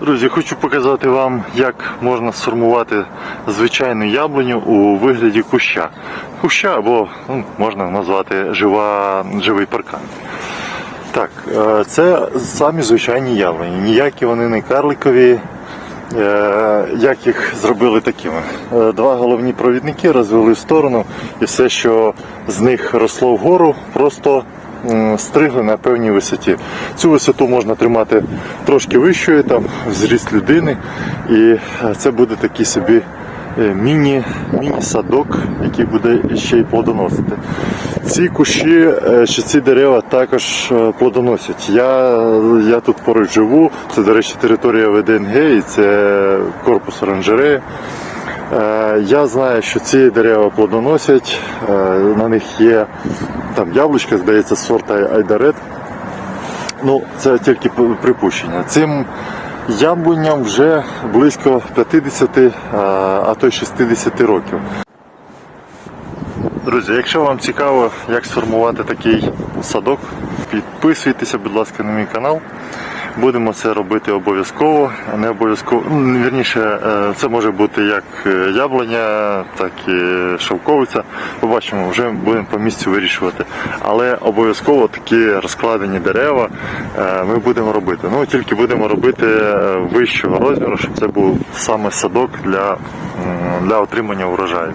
Друзі, хочу показати вам, як можна сформувати звичайну яблуню у вигляді куща. Куща або ну, можна назвати жива, живий паркан. Так, е, це самі звичайні яблуні. Ніякі вони не карликові. Е, Як їх зробили такими? Е, Два головні провідники розвели в сторону, і все, що з них росло вгору, просто стригли на певній висоті. Цю висоту можна тримати трошки вищою, там зріст людини, і е, це буде такий собі е, міні, міні-садок, який буде ще й плодоносити. Ці кущі е, чи ці дерева також плодоносять. Я, я тут поруч живу, це, до речі, територія ВДНГ і це корпус оранжереї. Е, Я знаю, що ці дерева плодоносять, е, на них є там яблучка, здається, сорта Айдарет. Ну, це тільки припущення. Цим яблуням вже близько 50, а- а то й 60 років. Друзі, якщо вам цікаво, як сформувати такий садок, підписуйтеся, будь ласка, на мій канал. Будемо це робити обов'язково, не обов'язково. Ну, вірніше, е, це може бути як е, яблуня, так і шовковиця. Побачимо, вже будемо по місцю вирішувати. Але обов'язково такі розкладені дерева е, ми будемо робити. Ну тільки будемо робити вищого розміру, щоб це був саме садок для, для отримання урожаю.